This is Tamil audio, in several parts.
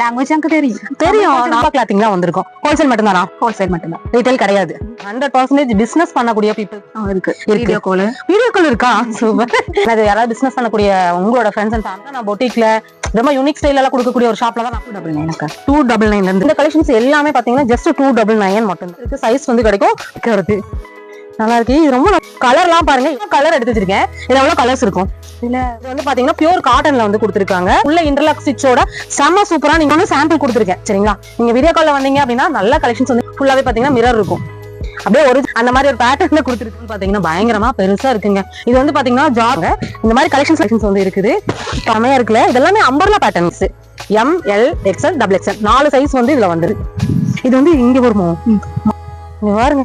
லாங்குவேஜ் எனக்கு தெரியும். தெரியும். நாபா கிளாத்திங் தான் வந்திருக்கும். ஹோல்சேல் மட்டும்தானா? ஹோல்சேல் மட்டும்தான். ரீட்டைல் கிடையாது. ஹண்ட்ரட் பர்சன்டேஜ் பிசினஸ் பண்ணக்கூடிய பீப்புள் இருக்கு. வீடியோ கால் வீடியோ கால் இருக்கா? சூப்பர் அது யாராவது பிசினஸ் பண்ணக்கூடிய உங்களோட ஃப்ரெண்ட்ஸ் அண்ட் ஃபேமிலி நான் பொட்டிக்ல ரொம்ப யூனிக் ஸ்டைல் எல்லாம் கொடுக்கக்கூடிய ஒரு ஷாப்ல தான் டபுள் எனக்கு டூ டபுள் நைன்ல இருந்து. இந்த கலெக்ஷன்ஸ் எல்லாமே பாத்தீங்கன்னா ஜஸ்ட் டூ டபுள் நைன் மட்டும் இருக்கு சைஸ் வந்து கிடைக்கும். நல்லா இருக்கு இது ரொம்ப கலர்லாம் பாருங்க. கலர் எடுத்து வச்சிருக்கேன். இது எவ்வளவு கலர்ஸ் இருக்கும்? இதுல இது வந்து பாத்தீங்கன்னா பியூர் காட்டன்ல வந்து கொடுத்துருக்காங்க. உள்ள இன்டர்லாக் ஸ்டிச்சோட செம்ம சூப்பரா நீங்க வந்து சாம்பிள் கொடுத்துருக்கேன். சரிங்களா? நீங்க வீடியோ கால்ல வந்தீங்க அப்படின்னா நல்ல கலெக்ஷன்ஸ் வந்து ஃபுல்லாவே பாத்தீங்கன்னா மிரர் இருக்கும். அப்படியே ஒரு அந்த மாதிரி ஒரு பேட்டர்ன்ல கொடுத்துருக்குன்னு பாத்தீங்கன்னா பயங்கரமா பெருசா இருக்குங்க. இது வந்து பாத்தீங்கன்னா ஜாப் இந்த மாதிரி கலெக்ஷன் கலெக்ஷன்ஸ் வந்து இருக்குது. கம்மியா இருக்குல்ல? இதெல்லாமே umbrella patterns M L XL double XL நாலு சைஸ் வந்து இதுல வந்துரு இது வந்து இங்க வருமோ? பாருங்க.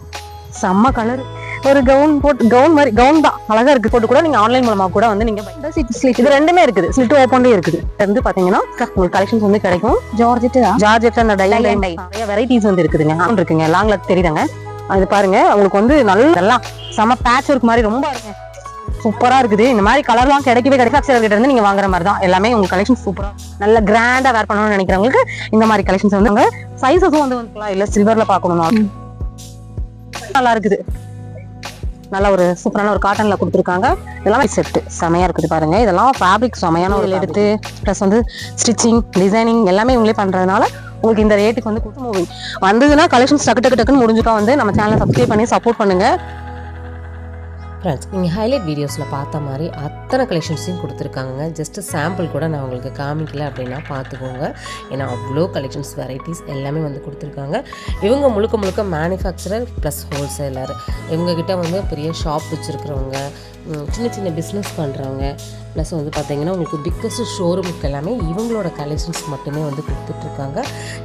செம்ம கலர் ஒரு கவுன் போட்டு கவுன் மாதிரி கவுன் தான். அழகா இருக்கு. போட்டு கூட நீங்க ஆன்லைன் மூலமா கூட வந்து நீங்க இது ரெண்டுமே இருக்குது. ஸ்லிட் ஓப்பன்லயே இருக்குது. வந்து பாத்தீங்கன்னா உங்களுக்கு கலெக்ஷன்ஸ் வந்து கிடைக்கும். ஜார்ஜெட் ஜார்ஜெட் அந்த டை நிறைய வெரைட்டிஸ் வந்து இருக்குதுங்க. இருக்குங்க. லாங்ல தெரியுதாங்க. அது பாருங்க. உங்களுக்கு வந்து நல்ல செம பேட்ச் ஒர்க் மாதிரி ரொம்ப இருக்கு. சூப்பரா இருக்குது. இந்த மாதிரி கலர்லாம் கிடைக்கவே கிடைக்காது. கிட்ட இருந்து நீங்க வாங்குற மாதிரி தான். எல்லாமே உங்க கலெக்ஷன் சூப்பரா நல்ல கிராண்டா வேர் பண்ணணும்னு நினைக்கிறவங்களுக்கு இந்த மாதிரி கலெக்ஷன்ஸ் வந்து சைஸஸும் வந்து இல்ல சில்வர்ல பாக்கணும்னா நல்லா இருக்குது. நல்ல ஒரு சூப்பரான ஒரு காட்டன்ல கொடுத்துருக்காங்க. இதெல்லாம் செட்டு செமையா இருக்குது பாருங்க. இதெல்லாம் ஃபேப்ரிக் செமையான ஒரு எடுத்து ப்ளஸ் வந்து ஸ்டிச்சிங் டிசைனிங் எல்லாமே இவங்களே பண்றதுனால உங்களுக்கு இந்த ரேட்டுக்கு வந்து கொடுத்து மூவிங் வந்ததுன்னா கலெக்ஷன்ஸ் டக்கு டக்கு டக்குன்னு முடிஞ்சுட்டா வந்து நம்ம சேனலை சப்ஸ்கிரைப் பண்ணி சப்போர்ட் பண்ணுங்க. ஃப்ரெண்ட்ஸ் நீங்கள் ஹைலைட் வீடியோஸில் பார்த்த மாதிரி அத்தனை கலெக்ஷன்ஸையும் கொடுத்துருக்காங்க ஜஸ்ட் சாம்பிள் கூட நான் உங்களுக்கு காமிக்கல அப்படின்னா பார்த்துக்கோங்க. ஏன்னா அவ்வளோ கலெக்ஷன்ஸ் வெரைட்டிஸ் எல்லாமே வந்து கொடுத்துருக்காங்க. இவங்க முழுக்க முழுக்க மேனுஃபேக்சரர் ப்ளஸ் ஹோல்சேலர் இவங்ககிட்ட வந்து பெரிய ஷாப் வச்சுருக்கிறவங்க சின்ன சின்ன பிஸ்னஸ் பண்ணுறவங்க ப்ளஸ் வந்து பார்த்திங்கன்னா உங்களுக்கு பிக்கஸ்ட் ஷோரூமுக்கு எல்லாமே இவங்களோட கலெக்ஷன்ஸ் மட்டுமே வந்து கொடுத்துட்ருக்காங்க.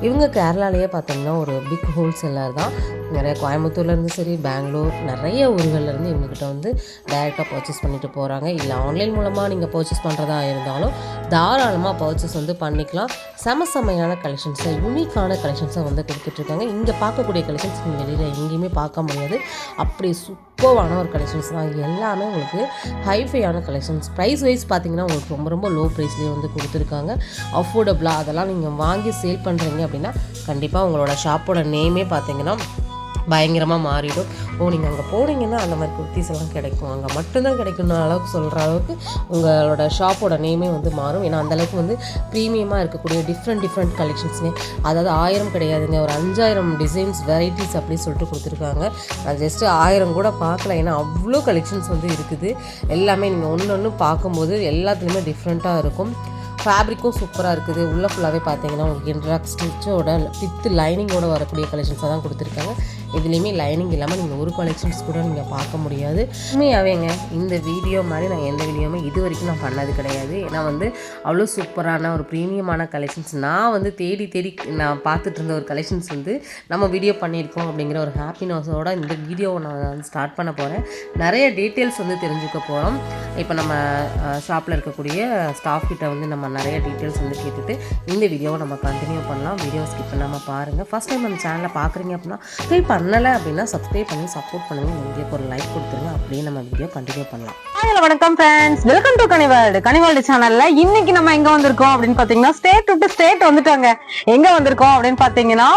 இவங்க கேரளாலேயே பார்த்திங்கன்னா ஒரு பிக் ஹோல்சேலர் தான். நிறைய கோயம்புத்தூர்லேருந்து சரி பெங்களூர் நிறைய ஊர்கள்லேருந்து இவங்ககிட்ட வந்து டைரெக்டாக பர்ச்சேஸ் பண்ணிட்டு போகிறாங்க இல்லை ஆன்லைன் மூலமாக நீங்கள் பர்ச்சேஸ் பண்ணுறதா இருந்தாலும் தாராளமாக பர்ச்சேஸ் வந்து பண்ணிக்கலாம். செம செமையான கலெக்ஷன்ஸை யூனிக்கான கலெக்ஷன்ஸை வந்து கொடுத்துட்ருக்காங்க. இங்கே பார்க்கக்கூடிய கலெக்ஷன்ஸ் நீங்கள் வெளியில் எங்கேயுமே பார்க்க முடியாது. அப்படி சூப்பரான ஒரு கலெக்ஷன்ஸ் தான். எல்லாமே உங்களுக்கு ஹைஃபையான கலெக்ஷன்ஸ் ப்ரைஸ் வைஸ் பார்த்தீங்கன்னா உங்களுக்கு ரொம்ப ரொம்ப லோ ப்ரைஸ்லேயே வந்து கொடுத்துருக்காங்க. அஃபோர்டபுளாக அதெல்லாம் நீங்கள் வாங்கி சேல் பண்ணுறீங்க அப்படின்னா கண்டிப்பாக உங்களோட ஷாப்போட நேமே பார்த்தீங்கன்னா பயங்கரமாக மாறிடும். ஓ நீங்கள் அங்கே போனீங்கன்னா அந்த மாதிரி குர்த்திஸ் எல்லாம் கிடைக்கும். அங்கே மட்டும்தான் கிடைக்கும்னு அளவுக்கு சொல்கிற அளவுக்கு உங்களோட ஷாப்போட நேமே வந்து மாறும். ஏன்னா அந்தளவுக்கு வந்து ப்ரீமியமாக இருக்கக்கூடிய டிஃப்ரெண்ட் டிஃப்ரெண்ட் கலெக்ஷன்ஸுங்க அதாவது ஆயிரம் கிடையாதுங்க. ஒரு அஞ்சாயிரம் டிசைன்ஸ் வெரைட்டிஸ் அப்படின்னு சொல்லிட்டு கொடுத்துருக்காங்க. நான் ஜஸ்ட்டு ஆயிரம் கூட பார்க்கல. ஏன்னா அவ்வளோ கலெக்ஷன்ஸ் வந்து இருக்குது. எல்லாமே நீங்கள் ஒன்று ஒன்று பார்க்கும்போது எல்லாத்துலேயுமே டிஃப்ரெண்ட்டாக இருக்கும். ஃபேப்ரிக்கும் சூப்பராக இருக்குது. உள்ளே ஃபுல்லாகவே பார்த்தீங்கன்னா உங்களுக்கு இன்ட்ராக் ஸ்டிச்சோட வித் லைனிங்கோட வரக்கூடிய கலெக்ஷன்ஸாக தான் கொடுத்துருக்காங்க. இதுலேயுமே லைனிங் இல்லாமல் நீங்கள் ஒரு கலெக்ஷன்ஸ் கூட நீங்கள் பார்க்க முடியாது. உண்மையாவேங்க இந்த வீடியோ மாதிரி நான் எந்த வீடியோவுமே இது வரைக்கும் நான் பண்ணது கிடையாது. ஏன்னா வந்து அவ்வளோ சூப்பரான ஒரு ப்ரீமியமான கலெக்ஷன்ஸ் நான் வந்து தேடி தேடி நான் பார்த்துட்டு இருந்த ஒரு கலெக்ஷன்ஸ் வந்து நம்ம வீடியோ பண்ணியிருக்கோம் அப்படிங்கிற ஒரு ஹாப்பினஸோட இந்த வீடியோவை நான் வந்து ஸ்டார்ட் பண்ண போகிறேன் நிறைய டீட்டெயில்ஸ் வந்து தெரிஞ்சுக்க போகிறோம் இப்போ நம்ம ஷாப்பில் இருக்கக்கூடிய ஸ்டாஃப் கிட்ட வந்து நம்ம நிறைய டீட்டெயில்ஸ் வந்து கேட்டுட்டு இந்த வீடியோவை நம்ம கண்டினியூ பண்ணலாம். வீடியோ ஸ்கிப் பண்ணாமல் பாருங்கள் ஃபஸ்ட் டைம் நம்ம சேனலை பார்க்குறீங்க அப்படின்னா சப்ஸ்கிரைப் பண்ணலை அப்படின்னா சப்ஸ்கிரைப் பண்ணி சப்போர்ட் பண்ணுங்கள் இந்த வீடியோக்கு ஒரு லைக் கொடுத்துருங்க. அப்படியே நம்ம வீடியோ கண்டினியூ பண்ணலாம். ஹலோ வணக்கம் ஃப்ரெண்ட்ஸ் வெல்கம் டு கனிவால்டு கனிவால்டு சேனல்ல இன்னைக்கு நம்ம எங்க வந்திருக்கோம் அப்படின்னு பாத்தீங்கன்னா ஸ்டேட் விட்டு ஸ்டேட் வந்துட்டாங்க. எங்க வந்திருக்கோம் அப்படின்னு பாத்தீங்கன்னா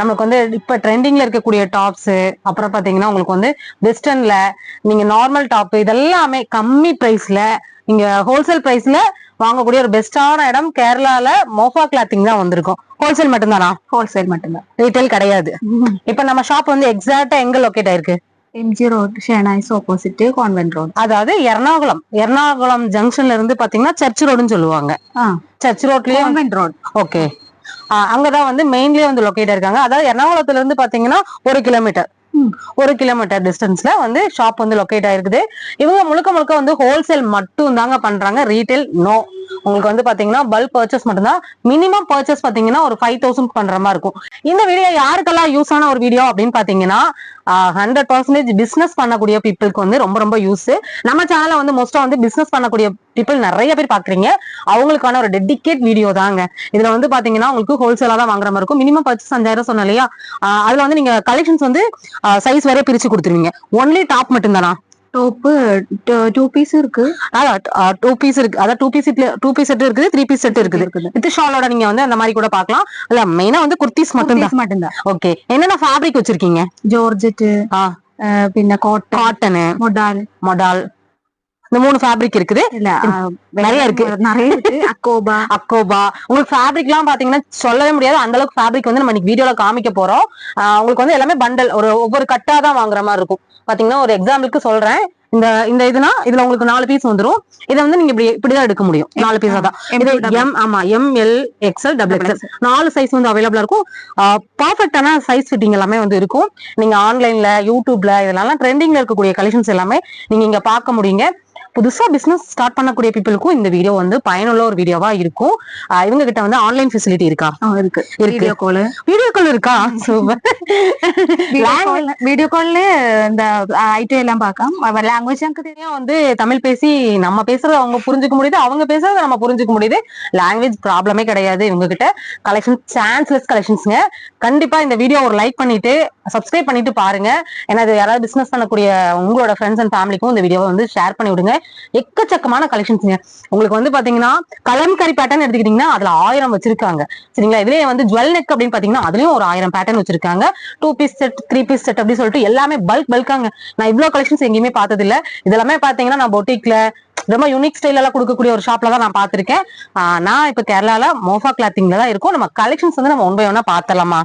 நமக்கு வந்து இப்ப ட்ரெண்டிங்ல இருக்கக்கூடிய டாப்ஸ் அப்புறம் பாத்தீங்கன்னா உங்களுக்கு வந்து வெஸ்டர்ன்ல நீங்க நார்மல் டாப் இதெல்லாமே கம்மி பிரைஸ்ல நீங்க ஹோல்சேல் பிரைஸ்ல வாங்கக்கூடிய ஒரு பெஸ்டான இடம் கேரளால மோஃபா கிளாத்திங் தான் வந்திருக்கும். ஹோல்சேல் மட்டும்தானா? ஹோல்சேல் மட்டும்தான். ரீட்டைல் கிடையாது. இப்ப நம்ம ஷாப் வந்து எக்ஸாக்டா எங்க லொகேட் ஆயிருக்கு? MG road Shenoys opposite convent road அதாவது எர்ணாகுளம். எர்ணாகுளம் ஜங்ஷன்ல இருந்து பாத்தீங்கன்னா சர்ச் ரோடுன்னு சொல்லுவாங்க. சர்ச் ரோட்லயே கான்வென்ட் ரோட் ஓகே அங்கதான் வந்து மெயின்லயே வந்து லொகேட் இருக்காங்க. அதாவது எர்ணாகுளத்துல இருந்து பாத்தீங்கன்னா ஒரு கிலோமீட்டர். ஒரு கிலோமீட்டர் டிஸ்டன்ஸ்ல வந்து ஷாப் வந்து லொகேட் ஆயிருக்குது. இவங்க முழுக்க முழுக்க வந்து ஹோல்சேல் மட்டும் தாங்க பண்றாங்க. ரீட்டைல் நோ உங்களுக்கு வந்து பாத்தீங்கன்னா பல்க் பர்ச்சேஸ் மட்டும்தான். மினிமம் பர்ச்சேஸ் பாத்தீங்கன்னா ஒரு ஃபைவ் தௌசண்ட் பண்ற மாதிரி இருக்கும். இந்த வீடியோ யாருக்கெல்லாம் யூஸ் ஆன ஒரு வீடியோ அப்படின்னு பாத்தீங்கன்னா ஹண்ட்ரட் பர்சன்டேஜ் பிசினஸ் பண்ணக்கூடிய பீப்புளுக்கு வந்து ரொம்ப ரொம்ப யூஸ் நம்ம சேனல்ல வந்து மோஸ்டா வந்து பிசினஸ் பண்ணக்கூடிய பீப்புள் நிறைய பேர் பாக்குறீங்க. அவங்களுக்கான ஒரு டெடிகேட் வீடியோ தாங்க. இதுல வந்து பாத்தீங்கன்னா உங்களுக்கு ஹோல்சேலா தான் வாங்குற மாதிரி இருக்கும். மினிமம் பர்ச்சேஸ் அஞ்சாயிரம் சொன்னேன் இல்லையா? ஆஹ் அதுல வந்து நீங்க கலெக்ஷன்ஸ் வந்து சைஸ் வரைய பிரிச்சு கொடுத்துருவீங்க. ஒன்லி டாப் மட்டும் தானா டாப் டூ பீஸ் இருக்கு டூ பீஸ் இருக்கு அதாவது two piece two piece set இருக்குது த்ரீ பீஸ் செட் இருக்குது இருக்குது வித் ஷாலோட நீங்க வந்து அந்த மாதிரி கூட பார்க்கலாம் இல்ல மெயினா வந்து குர்த்திஸ் மட்டும் தான் Kurtis மட்டும்தான் ஓகே என்னென்ன ஃபேப்ரிக் வச்சிருக்கீங்க ஜோர்ஜெட் ஆ പിന്നെ കോട്ടൺ காட்டனு മൊഡാൽ மொடால் இந்த மூணு ஃபேப்ரிக் இருக்குது. நிறைய இருக்கு. நிறைய இருக்கு. அக்கோபா. அக்கோபா. உங்களுக்கு ஃபேப்ரிக் எல்லாம் பாத்தீங்கன்னா சொல்லவே முடியாது. அந்த அளவுக்கு ஃபேப்ரிக் வந்து நம்ம இன்னைக்கு வீடியோல காமிக்க போறோம். உங்களுக்கு வந்து எல்லாமே பண்டல் ஒரு ஒவ்வொரு கட்டா தான் வாங்குற மாதிரி இருக்கும். பாத்தீங்கன்னா ஒரு எக்ஸாம்பிளுக்கு சொல்றேன். இந்த இந்த இதுனா இதுல உங்களுக்கு நாலு பீஸ் வந்துரும். இதை வந்து நீங்க இப்படி இப்படிதான் எடுக்க முடியும். நாலு பீஸா தான். இது எம் ஆமா M L XL double XL நாலு சைஸ் வந்து அவைலபிளா இருக்கும். பர்ஃபெக்டான சைஸ் ஃபிட்டிங் எல்லாமே வந்து இருக்கும். நீங்க ஆன்லைன்ல யூடியூப்ல இதெல்லாம் ட்ரெண்டிங்ல இருக்கக்கூடிய கலெக்ஷன்ஸ் எல்லாமே நீங்க இங்க பார்க்க முடியுங்க. புதுசா பிசினஸ் ஸ்டார்ட் பண்ணக்கூடிய பீப்புளுக்கும் இந்த வீடியோ வந்து பயனுள்ள ஒரு வீடியோவா இருக்கும். இவங்க கிட்ட வந்து ஆன்லைன் ஃபெசிலிட்டி இருக்கா? இருக்கு. வீடியோ கால் வீடியோ கால் இருக்கா? சூப்பர். வீடியோ கால்ல இந்த ஐட்டம் எல்லாம் பார்ക്കാം லாங்குவேஜ் எனக்கு தெரியும் வந்து தமிழ் பேசி நம்ம பேசுறது அவங்க புரிஞ்சுக்க முடியுது அவங்க பேசுறது நம்ம புரிஞ்சுக்க முடியுது. லாங்குவேஜ் ப்ராப்ளமே கிடையாது இவங்க கிட்ட கலெக்ஷன் சான்ஸ்லெஸ் கலெக்ஷன்ஸ்ங்க கண்டிப்பா இந்த வீடியோ ஒரு லைக் பண்ணிட்டு சப்ஸ்கிரைப் பண்ணிட்டு பாருங்க. ஏன்னா இது யாராவது பிசினஸ் பண்ணக்கூடிய உங்களோட ஃப்ரெண்ட்ஸ் அண்ட் ஃபேமிலிக்கும் இந்த வீடியோவை வந்து ஷேர் பண்ணி விடுங்க எக்கச்சக்கமான கலெக்ஷன்ஸ்ங்க உங்களுக்கு வந்து பாத்தீங்கன்னா கலம்கரி பேட்டர்ன் எடுத்துக்கிட்டீங்கன்னா அதுல ஆயிரம் வச்சிருக்காங்க. சரிங்களா? இதுலயே வந்து ஜுவல் நெக் அப்படின்னு பாத்தீங்கன்னா அதுலயும் ஒரு ஆயிரம் பேட்டர்ன் வச்சிருக்காங்க. Two piece set three piece set அப்படி சொல்லிட்டு எல்லாமே பல்க் பல்காங்க நான் இவ்வளவு கலெக்ஷன்ஸ் எங்கேயுமே பார்த்தது இல்ல இதெல்லாமே பாத்தீங்கன்னா நான் பொட்டிக்ல ரொம்ப யூனிக் ஸ்டைல் எல்லாம் கொடுக்கக்கூடிய ஒரு ஷாப்ல தான் நான் பார்த்திருக்கேன். ஆஹ் நான் இப்ப கேரளால மோஃபா கிளாத்திங்ல தான் இருக்கும். நம்ம கலெக்ஷன்ஸ் வந்து நம்ம ஒன் பை ஒன்னா பார்த்தலாமா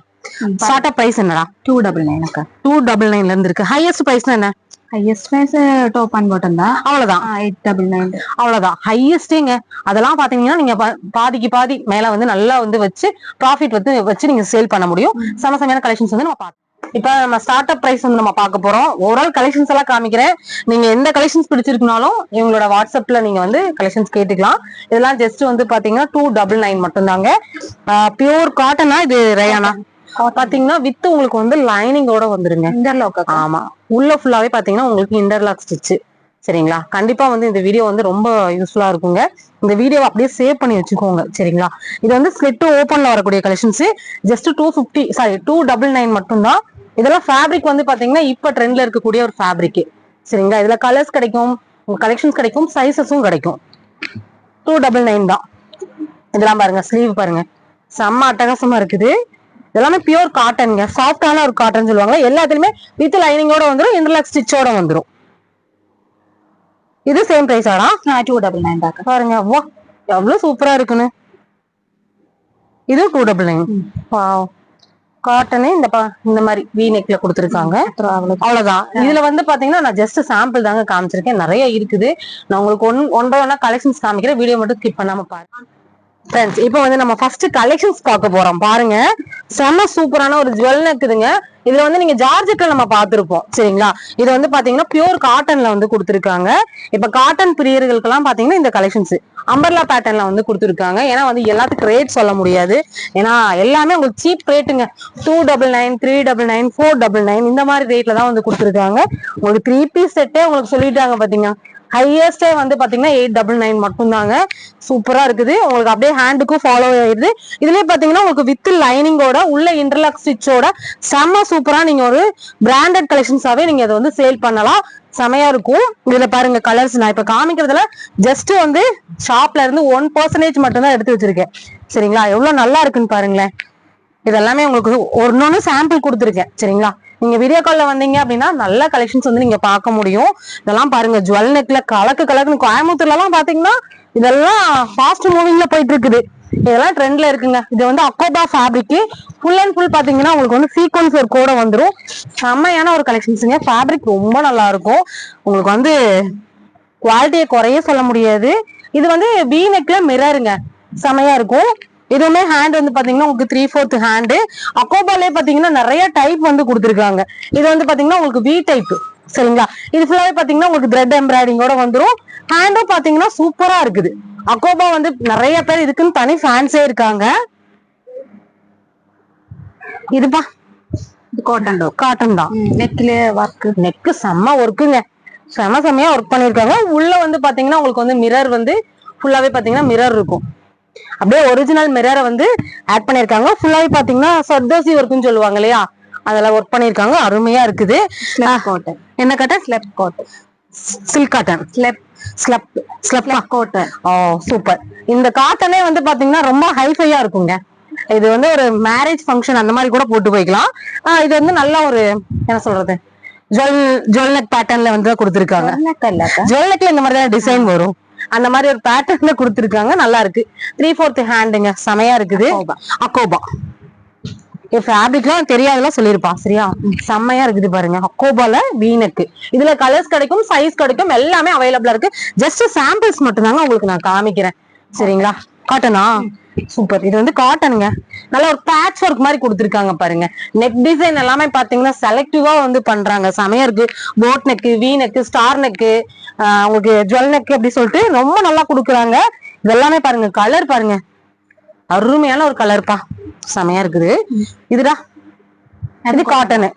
ஸ்டார்ட் அப் பிரைஸ் என்னடா? Two double nine two double நைன்ல இருந்து இருக்கு. ஹையஸ்ட் பிரைஸ்னா என்ன? Highest price top and bottom தான் அவ்வளவுதான். எயிட் டபுள் நைன் அவ்வளவுதான். ஹையஸ்டேங்க அதெல்லாம் பாத்தீங்கன்னா நீங்க பாதிக்கு பாதி மேல வந்து நல்லா வந்து வச்சு ப்ராஃபிட் வந்து வச்சு நீங்க சேல் பண்ண முடியும். சம சமையான கலெக்ஷன்ஸ் வந்து நம்ம பார்க்கலாம் இப்ப நம்ம ஸ்டார்ட் அப் பிரைஸ் வந்து நம்ம பார்க்க போறோம். ஓவரால் கலெக்ஷன்ஸ் எல்லாம் காமிக்கிறேன். நீங்க எந்த கலெக்ஷன்ஸ் பிடிச்சிருக்குனாலும் இவங்களோட வாட்ஸ்அப்ல நீங்க வந்து கலெக்ஷன்ஸ் கேட்டுக்கலாம். இதெல்லாம் ஜஸ்ட் வந்து பாத்தீங்கன்னா டூ டபுள் நைன் மட்டும்தாங்க. பியூர் காட்டனா இது ரயானா பாத்தீங்கன்னா வித் உங்களுக்கு வந்து லைனிங்கோட வந்துருங்க. இன்டர்லாக் ஆமா. உள்ள ஃபுல்லாவே பாத்தீங்கன்னா உங்களுக்கு இன்டர்லாக் ஸ்டிச் சரிங்களா? கண்டிப்பா வந்து இந்த வீடியோ வந்து ரொம்ப யூஸ்ஃபுல்லா இருக்குங்க. இந்த வீடியோவை அப்படியே சேவ் பண்ணி வச்சுக்கோங்க. சரிங்களா? இது வந்து ஸ்லிட் ஓப்பன்ல வரக்கூடிய collections just two fifty sorry two double nine மட்டும்தான். இதெல்லாம் ஃபேப்ரிக் வந்து பாத்தீங்கன்னா இப்ப ட்ரெண்ட்ல இருக்கக்கூடிய ஒரு ஃபேப்ரிக் சரிங்களா? இதுல கலர்ஸ் கிடைக்கும் கலெக்ஷன்ஸ் கிடைக்கும் சைசஸும் கிடைக்கும். டூ டபுள் நைன் தான். இதெல்லாம் பாருங்க ஸ்லீவ் பாருங்க. செம்ம அட்டகாசமா இருக்குது. இதெல்லாமே பியூர் காட்டனுங்க சாஃப்டான ஒரு காட்டன் சொல்லுவாங்க. எல்லாத்துலயுமே வித் லைனிங்கோட வந்துரும் இன்டர்லாக் ஸ்டிச்சோட வந்துரும். இது சேம் பிரைஸ் ஆடா டூ? டபுள் நைன் தான் அக்கா பாருங்க. வா எவ்வளவு சூப்பரா இருக்குன்னு. இது டூ டபுள் நைன் காட்டனு இந்த பா- இந்த மாதிரி வி நெக்ல கொடுத்துருக்காங்க. அவ்வளவுதான். இதுல வந்து பாத்தீங்கன்னா நான் ஜஸ்ட் சாம்பிள் தாங்க காமிச்சிருக்கேன். நிறைய இருக்குது. நான் உங்களுக்கு ஒன் ஒன்றரை ஒன்றா கலெக்ஷன்ஸ் காமிக்கிறேன். வீடியோ மட்டும் ஸ்கிப் பண்ணாம பாருங்க. ஃப்ரெண்ட்ஸ் இப்போ வந்து நம்ம ஃபர்ஸ்ட் கலெக்ஷன்ஸ் பார்க்க போறோம். பாருங்க. செம்ம சூப்பரான ஒரு ஜுவல் இருக்குதுங்க இதுல வந்து நீங்க ஜார்ஜெட்ல நம்ம பார்த்திருப்போம். சரிங்களா? இது வந்து பாத்தீங்கன்னா பியூர் காட்டன்ல வந்து கொடுத்துருக்காங்க. இப்ப காட்டன் பிரியர்களுக்கெல்லாம் பாத்தீங்கன்னா இந்த கலெக்ஷன்ஸ் அம்பர்லா பேட்டர்ன்ல வந்து கொடுத்துருக்காங்க. ஏன்னா வந்து எல்லாத்துக்கும் ரேட் சொல்ல முடியாது. ஏன்னா எல்லாமே உங்களுக்கு சீப் ரேட்டுங்க two double nine three double nine four double nine இந்த மாதிரி ரேட்ல தான் வந்து கொடுத்துருக்காங்க. உங்களுக்கு த்ரீ பீஸ் செட்டே உங்களுக்கு சொல்லிட்டாங்க பாத்தீங்கன்னா ஹையஸ்டே வந்து பாத்தீங்கன்னா எயிட் டபுள் நைன் மட்டும்தாங்க. சூப்பரா இருக்குது. உங்களுக்கு அப்படியே ஹேண்டுக்கும் ஃபாலோ ஆயிடுது. இதுலயே பாத்தீங்கன்னா உங்களுக்கு வித் லைனிங்கோட உள்ள இன்டர்லாக் ஸ்டிச்சோட செம்ம சூப்பரா நீங்க ஒரு பிராண்டட் கலெக்ஷன்ஸாவே நீங்க அதை வந்து சேல் பண்ணலாம். செமையா இருக்கும். இதுல பாருங்க கலர்ஸ் நான் இப்ப காமிக்கிறதுல ஜஸ்ட் வந்து ஷாப்ல இருந்து ஒன் பர்சன்டேஜ் மட்டும்தான் எடுத்து வச்சிருக்கேன். சரிங்களா? எவ்வளவு நல்லா இருக்குன்னு பாருங்களேன். இதெல்லாமே உங்களுக்கு ஒன்னொன்னு சாம்பிள் கொடுத்துருக்கேன். சரிங்களா? நீங்க வீடியோ கால்ல வந்தீங்க அப்படின்னா நல்ல கலெக்ஷன்ஸ் வந்து நீங்க பார்க்க முடியும். இதெல்லாம் பாருங்க ஜுவல் நெக்ல கலக்கு கலக்குன்னு கோயம்புத்தூர்ல எல்லாம் பாத்தீங்கன்னா இதெல்லாம் ஃபாஸ்ட் மூவிங்ல போயிட்டு இருக்குது. இதெல்லாம் ட்ரெண்ட்ல இருக்குங்க. இது வந்து அக்கோபா ஃபேப்ரிக் ஃபுல் அண்ட் ஃபுல் பாத்தீங்கன்னா உங்களுக்கு வந்து சீக்வன்ஸ் ஒரு கூட வந்துடும் செம்மையான ஒரு கலெக்ஷன்ஸுங்க ஃபேப்ரிக் ரொம்ப நல்லா இருக்கும். உங்களுக்கு வந்து குவாலிட்டியை குறைய சொல்ல முடியாது. இது வந்து பி நெக்ல மிரருங்க செமையா இருக்கும். இதுவுமே ஹேண்ட் வந்து பாத்தீங்கன்னா உங்களுக்கு த்ரீ ஃபோர்த் ஹேண்டு அக்கோபாலே பாத்தீங்கன்னா நிறைய டைப் வந்து கொடுத்துருக்காங்க. இது வந்து பாத்தீங்கன்னா உங்களுக்கு வி டைப் சரிங்களா? இது ஃபுல்லாவே பாத்தீங்கன்னா உங்களுக்கு த்ரெட் எம்ப்ராய்டிங்கோட வந்துரும். ஹேண்டும் பாத்தீங்கன்னா சூப்பரா இருக்குது. அக்கோபா வந்து நிறைய பேர் இதுக்குன்னு தனி ஃபேன்ஸே இருக்காங்க. இதுப்பா. இது காட்டன் காட்டன் தான் நெக்ல ஒர்க் நெக்கு செம்ம ஒர்க்குங்க செம செம்மையா ஒர்க் பண்ணிருக்காங்க. உள்ள வந்து பாத்தீங்கன்னா உங்களுக்கு வந்து மிரர் வந்து ஃபுல்லாவே பாத்தீங்கன்னா மிரர் இருக்கும். அப்படியே ஒரிஜினல் மிரரை வந்து ஆட் பண்ணிருக்காங்க ஃபுல்லாவே பாத்தீங்கன்னா சர்தோசி ஒர்க்குன்னு சொல்லுவாங்க இல்லையா? அதெல்லாம் ஒர்க் பண்ணிருக்காங்க அருமையா இருக்குது. காட்டன் என்ன கட்ட slub cotton silk cotton slub slub slub cotton ஓ சூப்பர் இந்த காட்டனே வந்து பாத்தீங்கன்னா ரொம்ப ஹைஃபையா இருக்குங்க. இது வந்து ஒரு மேரேஜ் ஃபங்க்ஷன் அந்த மாதிரி கூட போட்டு போய்க்கலாம். இது வந்து நல்ல ஒரு என்ன சொல்றது? ஜுவல் ஜுவல் நெக் பேட்டர்ன்ல வந்து கொடுத்துருக்காங்க. ஜுவல் நெக்ல இந்த மாதிரி தான் டிசைன் வரும். அந்த மாதிரி ஒரு பேட்டர்ன்ல கொடுத்துருக்காங்க. நல்லா இருக்கு. த்ரீ ஃபோர்த் ஹேண்டுங்க செமையா இருக்குது. அக்கோபா. அக்கோபா. ஃபேப்ரிக்லாம் தெரியாதெல்லாம் சொல்லியிருப்பான் சரியா? செம்மையா இருக்குது பாருங்க. அக்கோபால வீனக்கு இதுல கலர்ஸ் கிடைக்கும் சைஸ் கிடைக்கும் எல்லாமே அவைலபிளா இருக்கு. ஜஸ்ட் சாம்பிள்ஸ் மட்டும்தாங்க உங்களுக்கு நான் காமிக்கிறேன். சரிங்களா? காட்டனா சூப்பர். இது வந்து காட்டனுங்க நல்ல ஒரு பேட்ச் ஒர்க் மாதிரி கொடுத்துருக்காங்க பாருங்க. நெக் டிசைன் எல்லாமே பாத்தீங்கன்னா செலக்டிவா வந்து பண்றாங்க. செமையா இருக்கு. Boat neck V neck star neck உங்களுக்கு ஜுவல் நெக் அப்படி சொல்லிட்டு ரொம்ப நல்லா கொடுக்குறாங்க. இதெல்லாமே பாருங்க. கலர் பாருங்க. அருமையான ஒரு கலர்ப்பா செமையா இருக்குது. இதுடா. இது காட்டனு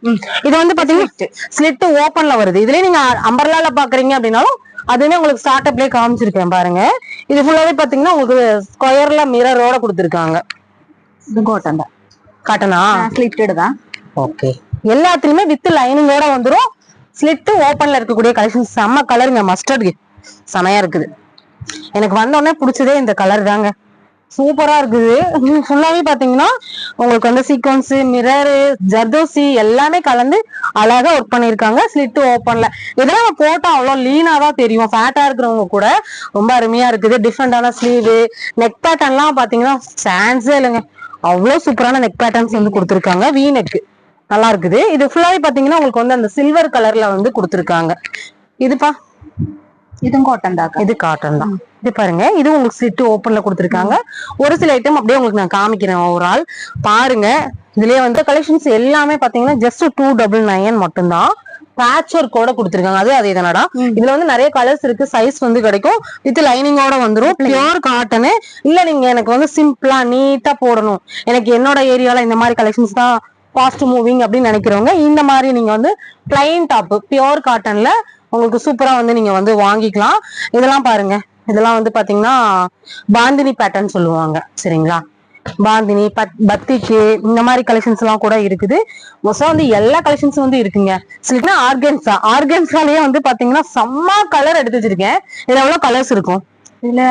இது வந்து பாத்தீங்கன்னா ஸ்லிட் ஓபன்ல வருது. இதுலயே நீங்க அம்பர்லால பாக்குறீங்க அப்படின்னாலும் அதுவுமே உங்களுக்கு ஸ்டார்ட் அப்லயே காமிச்சிருக்கேன் பாருங்க. இது ஃபுல்லாவே பாத்தீங்கன்னா உங்களுக்கு ஸ்கொயர்ல மிரரோட கொடுத்துருக்காங்க. இது காட்டன் தான் காட்டனா ஸ்லிட்டட் தான். ஓகே எல்லாத்துலயுமே வித் லைனிங்கோட வந்துரும். ஸ்லிட் ஓபன்ல இருக்கக்கூடிய கலெக்ஷன் செம்ம கலருங்க மஸ்டர்டு செமையா இருக்குது. எனக்கு வந்த உடனே பிடிச்சதே இந்த கலர் தாங்க. சூப்பரா இருக்குது. ஃபுல்லாவே பாத்தீங்கன்னா உங்களுக்கு வந்து சீக்வன்ஸ் மிரரு ஜர்தோசி எல்லாமே கலந்து அழகா ஒர்க் பண்ணிருக்காங்க ஸ்லிட் ஓப்பன்ல இதெல்லாம் போட்டா அவ்வளவு லீனா தான் தெரியும். ஃபேட்டா இருக்கிறவங்க கூட ரொம்ப அருமையா இருக்குது. டிஃப்ரெண்டான ஸ்லீவ் நெக் பேட்டர்ன்லாம் பாத்தீங்கன்னா சான்ஸே இல்லைங்க. அவ்வளவு சூப்பரான நெக் பேட்டர்ன்ஸ் வந்து கொடுத்துருக்காங்க. வி நெக் நல்லா இருக்குது. இது ஃபுல்லாவே பாத்தீங்கன்னா உங்களுக்கு வந்து அந்த சில்வர் கலர்ல வந்து கொடுத்துருக்காங்க. இதுப்பா. இதுவும் காட்டன் தான் இது காட்டன் தான். இது பாருங்க. இது உங்களுக்கு சிட்டு ஓப்பன்ல கொடுத்துருக்காங்க. ஒரு சில ஐட்டம் அப்படியே உங்களுக்கு நான் காமிக்கிறேன் ஓவரால் பாருங்க. இதுலயே வந்து கலெக்ஷன்ஸ் எல்லாமே பாத்தீங்கன்னா ஜஸ்ட் டூ டபுள் நைன் மட்டும்தான். பேட்ச் ஒர்க்கோட கொடுத்துருக்காங்க. அது அதே தானடா. இதுல வந்து நிறைய கலர்ஸ் இருக்கு. சைஸ் வந்து கிடைக்கும். வித் லைனிங்கோட வந்துரும். பியூர் காட்டனு இல்ல நீங்க எனக்கு வந்து சிம்பிளா நீட்டா போடணும். எனக்கு என்னோட ஏரியால இந்த மாதிரி கலெக்ஷன்ஸ் தான் ஃபாஸ்ட் மூவிங் அப்படின்னு நினைக்கிறவங்க இந்த மாதிரி நீங்க வந்து பிளைன் டாப் பியூர் காட்டன்ல உங்களுக்கு சூப்பரா வந்து நீங்க வந்து வாங்கிக்கலாம். இதெல்லாம் பாருங்க. இதெல்லாம் வந்து பாத்தீங்கன்னா பாந்தினி பேட்டர்ன் சொல்லுவாங்க. சரிங்களா? பாந்தினி பத் பத்திக்கு இந்த மாதிரி கலெக்ஷன்ஸ் எல்லாம் கூட இருக்குது. மோஸ்டா வந்து எல்லா கலெக்ஷன்ஸும் வந்து இருக்குங்க. சிலனா ஆர்கன்ஸா ஆர்கன்ஸாலேயே வந்து பாத்தீங்கன்னா செம்ம கலர் எடுத்து வச்சிருக்கேன். இதுல எவ்வளவு கலர்ஸ் இருக்கும்? இதுல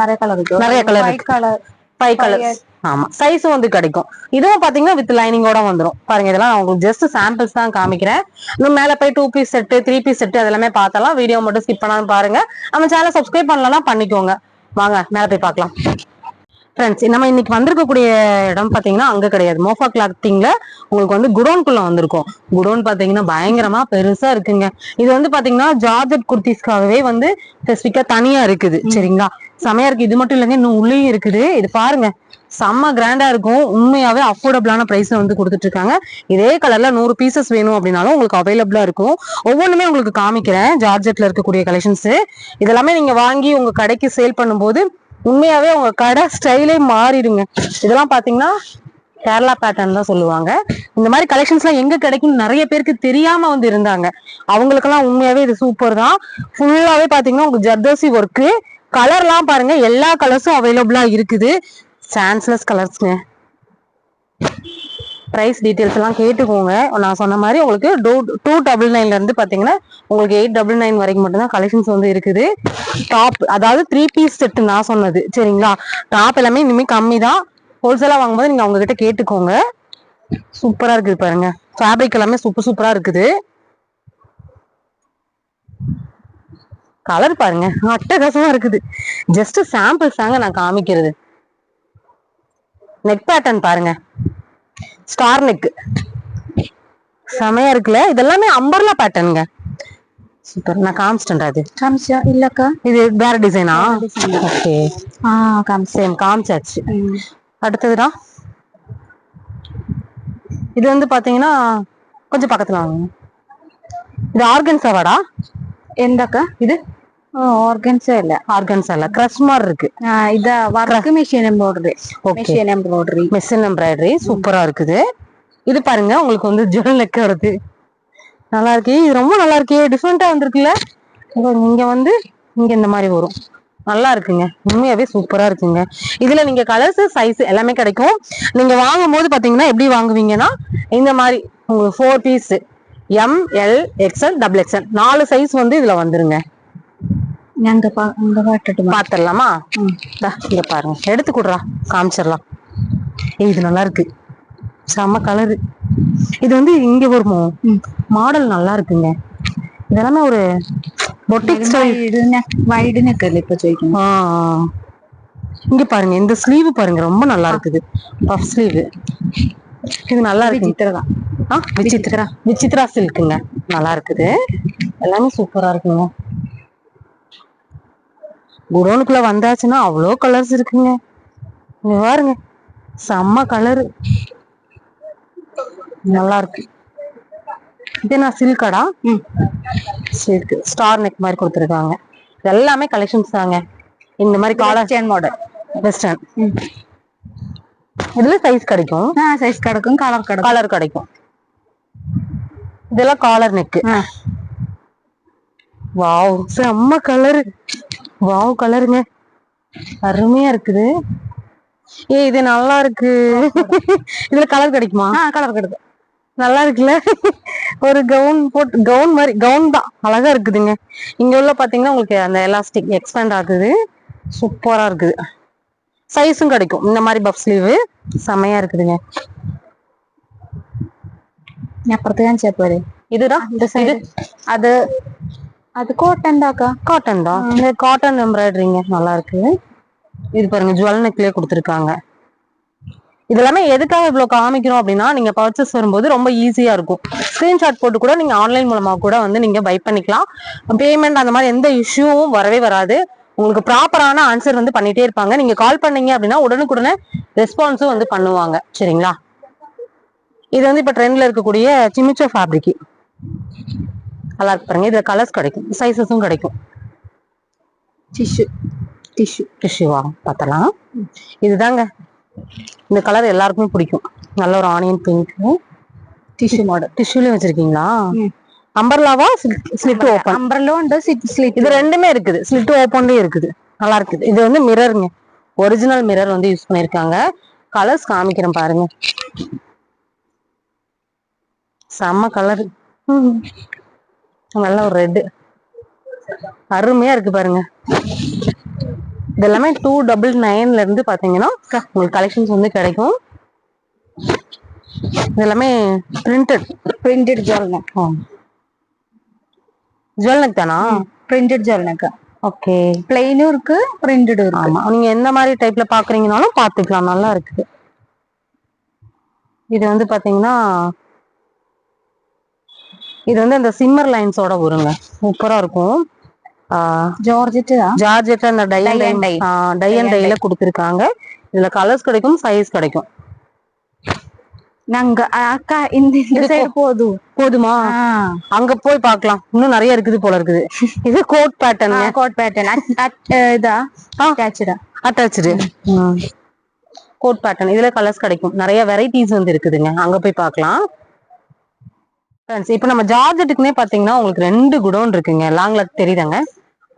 நிறைய கலர் இருக்கு. நிறைய இருக்கு. கலர் ஃபைவ் கலர்ஸ் ஆமா. சைஸும் வந்து கிடைக்கும். இதுவும் பாத்தீங்கன்னா வித் லைனிங்கோட வந்துரும். பாருங்க இதெல்லாம் நான் உங்களுக்கு ஜஸ்ட் சாம்பிள்ஸ் தான் காமிக்கிறேன். இன்னும் மேல போய் two piece set three piece set அதெல்லாமே பார்த்தலாம் வீடியோ மட்டும் ஸ்கிப் பண்ணாம பாருங்க. நம்ம சேனல் சப்ஸ்கிரைப் பண்ணலாம் பண்ணிக்கோங்க. வாங்க மேல போய் பார்க்கலாம். ஃப்ரெண்ட்ஸ் நம்ம இன்னைக்கு வந்திருக்கக்கூடிய இடம் பாத்தீங்கன்னா அங்க கிடையாது. மோஃபா கிளாத்திங்ல உங்களுக்கு வந்து குடோன்குள்ள வந்திருக்கோம். குடோன் பாத்தீங்கன்னா பயங்கரமா பெருசா இருக்குங்க. இது வந்து பாத்தீங்கன்னா ஜார்ஜட் குர்த்திஸ்க்காகவே வந்து ஸ்பெசிஃபிக்கா தனியா இருக்குது. சரிங்களா? செமையா இருக்கு. இது மட்டும் இல்லைங்க இன்னும் உள்ளேயும் இருக்குது. இது பாருங்க செம்ம கிராண்டா இருக்கும். உண்மையாவே அஃபோர்டபுளான பிரைஸ்ல வந்து கொடுத்துட்டு இருக்காங்க இதே கலர்ல நூறு பீசஸ் வேணும் அப்படின்னாலும் உங்களுக்கு அவைலபிளா இருக்கும். ஒவ்வொன்றுமே உங்களுக்கு காமிக்கிறேன். ஜார்ஜெட்ல இருக்கக்கூடிய கலெக்ஷன்ஸ் இதெல்லாமே நீங்க வாங்கி உங்க கடைக்கு சேல் பண்ணும்போது உண்மையாவே உங்க கடை ஸ்டைலே மாறிடுங்க. இதெல்லாம் பாத்தீங்கன்னா கேரளா பேட்டர்ன் தான் சொல்லுவாங்க. இந்த மாதிரி கலெக்ஷன்ஸ்லாம் எங்க கிடைக்கும் நிறைய பேருக்கு தெரியாம வந்து இருந்தாங்க. அவங்களுக்கெல்லாம் உண்மையாவே இது சூப்பர் தான். ஃபுல்லாவே பாத்தீங்கன்னா உங்களுக்கு ஜர்தோசி ஒர்க்கு கலர்லாம் பாருங்க. எல்லா கலர்ஸும் அவைலபிளா இருக்குது. சான்ஸ்லெஸ் கலர்ஸ்ங்க ப்ரைஸ் டீட்டெயில்ஸ் எல்லாம் கேட்டுக்கோங்க. நான் சொன்ன மாதிரி உங்களுக்கு டூ டூ டபுள் நைன்லேருந்து பார்த்தீங்கன்னா உங்களுக்கு எயிட் டபுள் நைன் வரைக்கும் மட்டும்தான் கலெக்ஷன்ஸ் வந்து இருக்குது. டாப் அதாவது த்ரீ பீஸ் செட்டு நான் சொன்னது சரிங்களா? டாப் எல்லாமே இனிமேல் கம்மி தான் ஹோல்சேலாக வாங்கும்போது நீங்கள் அவங்ககிட்ட கேட்டுக்கோங்க. சூப்பராக இருக்குது பாருங்க. ஃபேப்ரிக் எல்லாமே சூப்பர் சூப்பராக இருக்குது. கலர் பாருங்க அட்டகாசமா இருக்குது. ஜஸ்ட் சாம்பிள்ஸ் தாங்க நான் காமிக்கிறது. நெக் பேட்டர்ன் பாருங்க. ஸ்டார் நெக் செமையா இருக்குல்ல? இதெல்லாமே அம்பர்லா பேட்டர்னுங்க சூப்பர் நான் காமிச்சிட்டேன்டா அது காமிச்சா இல்லக்கா. இது வேற டிசைனா ஓகே ஆ காமிச்சா சேம் காமிச்சாச்சு. அடுத்ததுடா? இது வந்து பாத்தீங்கன்னா கொஞ்சம் பக்கத்துல வாங்க. இது ஆர்கன்ஸாவாடா எந்தக்கா? இது? ஆர்கன்ஸா இல்ல. ஆர்கன்ஸா இல்ல. கிரஷ் மாதிரி இருக்கு. இத work machine embroidery machine embroidery machine embroidery சூப்பரா இருக்குது. இது பாருங்க உங்களுக்கு வந்து ஜுவல் நெக் வருது. நல்லா இருக்கு. இது ரொம்ப நல்லா இருக்கே. டிஃப்ரெண்டா வந்திருக்குல்ல? இங்க வந்து இங்க இந்த மாதிரி வரும். நல்லா இருக்குங்க. உண்மையாவே சூப்பரா இருக்குங்க. இதுல நீங்க கலர்ஸ் சைஸ் எல்லாமே கிடைக்கும். நீங்க வாங்கும் போது பாத்தீங்கன்னா எப்படி வாங்குவீங்கன்னா இந்த மாதிரி உங்களுக்கு four piece M L XL double XL நாலு சைஸ் வந்து இதுல வந்துருங்க. அங்க அங்க பாத்துட்டு பாத்துடலாமா இங்க பாருங்க. எடுத்து கொடுறா. காமிச்சிடலாம் இது நல்லா இருக்கு செம்ம கலரு இது வந்து இங்க வருமோ? மாடல் நல்லா இருக்குங்க இதெல்லாமே ஒரு பொட்டிக் ஸ்டைல் வைடு நெக் இப்ப சொல்லிக்கணும் இங்க பாருங்க. இந்த ஸ்லீவ் பாருங்க. ரொம்ப நல்லா இருக்குது பஃப் ஸ்லீவ் இது நல்லா இருக்கு விசித்திரா ஆ விசித்திரா. விசித்திரா சில்க்குங்க நல்லா இருக்குது எல்லாமே சூப்பரா இருக்குங்க. குடோனுக்குள்ள வந்தாச்சுன்னா அவ்வளோ கலர்ஸ் இருக்குங்க. இங்க பாருங்க செம்ம கலரு நல்லா இருக்கு. இது நான் சில்கடா ம். சில்க் ஸ்டார் நெக் மாதிரி கொடுத்துருக்காங்க. எல்லாமே கலெக்ஷன்ஸ் தாங்க. இந்த மாதிரி காலர் செயின் மாடல் வெஸ்டர்ன் இதுல சைஸ் கிடைக்கும். சைஸ் கிடைக்கும் கலர் கிடைக்கும். கலர் கிடைக்கும். இதெல்லாம் காலர் நெக்கு வாவ் செம்ம கலரு வாவ் கலருங்க. அருமையா இருக்குது. ஏ இது நல்லா இருக்கு. இதுல கலர் கிடைக்குமா? கலர் கிடைக்கும் நல்லா இருக்குல்ல? ஒரு கவுன் போட்டு கவுன் மாதிரி கவுன் தான். அழகா இருக்குதுங்க. இங்க உள்ள பாத்தீங்கன்னா உங்களுக்கு அந்த எலாஸ்டிக் எக்ஸ்பேண்ட் ஆகுது. சூப்பரா இருக்குது. சைஸும் கிடைக்கும். இந்த மாதிரி பஃப் ஸ்லீவ் செமையா இருக்குதுங்க. அப்புறத்துக்கு அப்புறத்துதான் சேர்ப்பாரு. இதுதான்? இந்த சைடு அது அது காட்டன் தாக்கா. காட்டன் தான் இந்த காட்டன் எம்ப்ராய்டரிங்க நல்லா இருக்கு. இது பாருங்க ஜுவல் நெக்லேயே கொடுத்துருக்காங்க. இதெல்லாமே எதுக்காக இவ்வளோ காமிக்கிறோம் அப்படின்னா நீங்கள் பர்ச்சேஸ் வரும்போது ரொம்ப ஈஸியாக இருக்கும். ஸ்க்ரீன்ஷாட் போட்டு கூட நீங்கள் ஆன்லைன் மூலமாக கூட வந்து நீங்கள் பை பண்ணிக்கலாம். பேமெண்ட் அந்த மாதிரி எந்த இஷ்யூவும் வரவே வராது. உங்களுக்கு ப்ராப்பரான ஆன்சர் வந்து பண்ணிகிட்டே இருப்பாங்க. நீங்கள் கால் பண்ணீங்க அப்படின்னா உடனுக்குடனே ரெஸ்பான்ஸும் வந்து பண்ணுவாங்க. சரிங்களா? இது வந்து இப்போ ட்ரெண்டில் இருக்கக்கூடிய சிமிச்சோ ஃபேப்ரிக்கு நல்லா இருக்கு பாருங்க. இதுல கலர்ஸ் கிடைக்கும். சைஸஸும் கிடைக்கும். டிஷ்யூ டிஷ்யூ டிஷ்யூவா பார்த்தலாம் இதுதாங்க. இந்த கலர் எல்லாருக்குமே பிடிக்கும். நல்ல ஒரு ஆனியன் பிங்க் டிஷ்யூ மாடல் டிஷ்யூலயும் வச்சிருக்கீங்களா? அம்பர்லாவா slit open umbrella and slit இது ரெண்டுமே இருக்குது. ஸ்லிட் ஓப்பன்லயும் இருக்குது. நல்லா இருக்குது. இது வந்து மிரருங்க ஒரிஜினல் மிரர் வந்து யூஸ் பண்ணிருக்காங்க கலர்ஸ் காமிக்கிறேன் பாருங்க. செம்ம கலர் நல்லா ஒரு ரெட்டு அருமையா இருக்கு பாருங்க. இது எல்லாமே டூ டபுள் நைன்ல இருந்து பாத்தீங்கன்னா உங்களுக்கு கலெக்ஷன்ஸ் வந்து கிடைக்கும். இது எல்லாமே printed printed jewel neck jewel neck தானா? Printed jewel neck okay. பிளெயினும் இருக்கு பிரிண்டடும் இருக்கு. ஆமா. நீங்க எந்த மாதிரி டைப்ல பாக்குறீங்கனாலும் பாத்துக்கலாம். நல்லா இருக்கு. இது வந்து பாத்தீங்கன்னா இது வந்து அந்த சிம்மர் லைன்ஸோட வருங்க சூப்பரா இருக்கும். ஜார்ஜெட் ஜார்ஜெட் அந்த டை அண்ட் டைல கொடுத்துருக்காங்க. இதுல கலர்ஸ் கிடைக்கும் சைஸ் கிடைக்கும். நாங்க அக்கா இந்த போதுமா. அங்க போய் பார்க்கலாம் இன்னும் நிறைய இருக்குது போல இருக்குது. இது கோட் பேட்டர்ன் கோட் இதா? அட்டாச்சடா அட்டாச்சடு கோட் இதுல கலர்ஸ் கிடைக்கும். நிறைய வெரைட்டிஸ் வந்து இருக்குதுங்க. அங்க போய் பாக்கலாம். ஃப்ரெண்ட்ஸ் இப்போ நம்ம ஜார்ஜெட்டுக்குனே பார்த்தீங்கன்னா உங்களுக்கு ரெண்டு குடோன் இருக்குங்க. லாங்ல தெரியுதாங்க?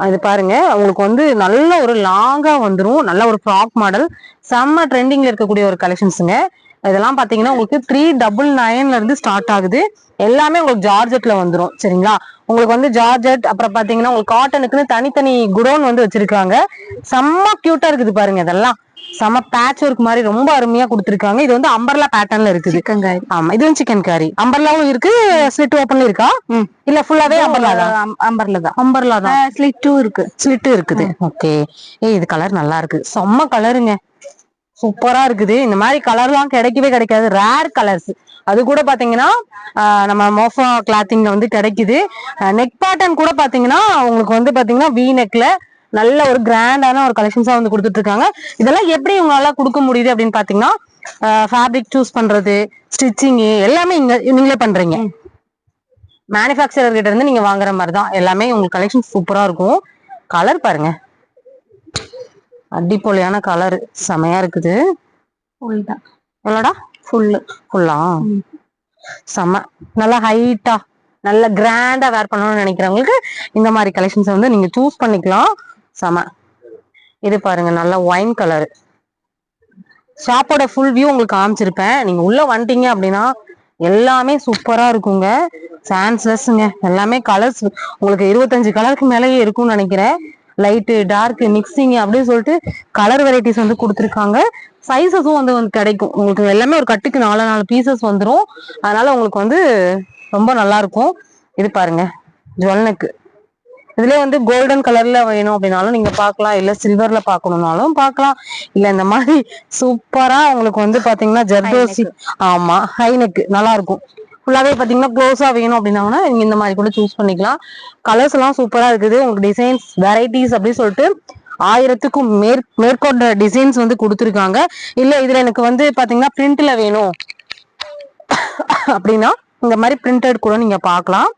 அது பாருங்க. உங்களுக்கு வந்து நல்ல ஒரு லாங்கா வந்துடும் நல்ல ஒரு ஃப்ராக் மாடல் செம்ம ட்ரெண்டிங்ல இருக்கக்கூடிய ஒரு கலெக்ஷன்ஸுங்க இதெல்லாம் பாத்தீங்கன்னா உங்களுக்கு த்ரீ டபுள் நைன்ல இருந்து ஸ்டார்ட் ஆகுது. எல்லாமே உங்களுக்கு ஜார்ஜெட்ல வந்துடும் சரிங்களா? உங்களுக்கு வந்து ஜார்ஜெட் அப்புறம் பாத்தீங்கன்னா உங்களுக்கு காட்டனுக்குன்னு தனித்தனி குடோன் வந்து வச்சிருக்காங்க. செம்ம கியூட்டா இருக்குது பாருங்க இதெல்லாம். செம பேட்ச் ஒர்க் மாதிரி ரொம்ப அருமையா கொடுத்துருக்காங்க. இது வந்து அம்பர்லா பேட்டர்ன்ல இருக்குது. சிக்கன் காரி ஆமா இது வந்து சிக்கன் காரி அம்பர்லாவும் இருக்கு ஸ்லிட் ஓப்பன்ல இருக்கா? இல்ல ஃபுல்லாவே அம்பர்லா தான்? அம்பர்லா தான். அம்பர்லா தான். ஸ்லிட்டும் இருக்கு. ஸ்லிட்டும் இருக்குது. ஓகே ஏய் இது கலர் நல்லா இருக்கு. செம்ம கலருங்க சூப்பரா இருக்குது. இந்த மாதிரி கலர்லாம் கிடைக்கவே கிடைக்காது. ரேர் கலர்ஸ் அது கூட பாத்தீங்கன்னா நம்ம மோஃபா கிளாத்திங்ல வந்து கிடைக்குது. நெக் பேட்டர்ன் கூட பாத்தீங்கன்னா உங்களுக்கு வந்து பாத்தீங்கன்னா வி நெக்ல நல்ல ஒரு கிராண்டான ஒரு கலெக்ஷன்ஸா வந்து கொடுத்துட்டு இருக்காங்க இதெல்லாம் எப்படி உங்களால கொடுக்க முடியுது அப்படின்னு பாத்தீங்கன்னா ஃபேப்ரிக் சூஸ் பண்றது ஸ்டிச்சிங் எல்லாமே இங்க நீங்களே பண்றீங்க. மேனுஃபேக்சரர் கிட்ட இருந்து நீங்க வாங்குற மாதிரி தான் எல்லாமே உங்களுக்கு கலெக்ஷன் சூப்பரா இருக்கும். கலர் பாருங்க. அடிப்பொலியான கலர் செமையா இருக்குது. எவ்வளோடா ஃபுல்லு ஃபுல்லா ம். செம்ம நல்லா ஹைட்டா நல்ல கிராண்டா வேர் பண்ணணும்னு நினைக்கிறவங்களுக்கு இந்த மாதிரி கலெக்ஷன்ஸ் வந்து நீங்க சூஸ் பண்ணிக்கலாம். செம. இது பாருங்க நல்ல ஒயின் கலரு ஷாப்போட ஃபுல் வியூ உங்களுக்கு காமிச்சிருப்பேன். நீங்கள் உள்ளே வந்துட்டீங்க அப்படின்னா எல்லாமே சூப்பராக இருக்குங்க. சான்ஸ்லெஸ்ஸுங்க எல்லாமே கலர்ஸ் உங்களுக்கு இருபத்தஞ்சு கலருக்கு மேலேயே இருக்கும்னு நினைக்கிறேன். லைட்டு டார்க்கு மிக்சிங் அப்படின்னு சொல்லிட்டு கலர் வெரைட்டிஸ் வந்து கொடுத்துருக்காங்க. சைஸஸும் வந்து வந்து கிடைக்கும். உங்களுக்கு எல்லாமே ஒரு கட்டுக்கு நாலு நாலு பீசஸ் வந்துடும் அதனால உங்களுக்கு வந்து ரொம்ப நல்லா இருக்கும். இது பாருங்க ஜுவல்னுக்கு. இதுலயே வந்து கோல்டன் கலர்ல வேணும் அப்படின்னாலும் நீங்க பார்க்கலாம். இல்ல சில்வர்ல பார்க்கணும்னாலும் பார்க்கலாம். இல்ல இந்த மாதிரி சூப்பரா உங்களுக்கு வந்து பாத்தீங்கன்னா ஜர்தோசி ஆமா ஹைனெக் நல்லா இருக்கும். ஃபுல்லாவே பாத்தீங்கன்னா க்ளோஸா வேணும் அப்படின்னாங்கன்னா நீங்க இந்த மாதிரி கூட சூஸ் பண்ணிக்கலாம். கலர்ஸ் எல்லாம் சூப்பரா இருக்குது. உங்களுக்கு டிசைன்ஸ் வெரைட்டிஸ் அப்படின்னு சொல்லிட்டு ஆயிரத்துக்கும் மேற் மேற்கொண்ட டிசைன்ஸ் வந்து கொடுத்துருக்காங்க. இல்ல இதுல எனக்கு வந்து பாத்தீங்கன்னா பிரிண்ட்ல வேணும். அப்படின்னா இந்த மாதிரி பிரிண்டட் கூட நீங்க பார்க்கலாம்.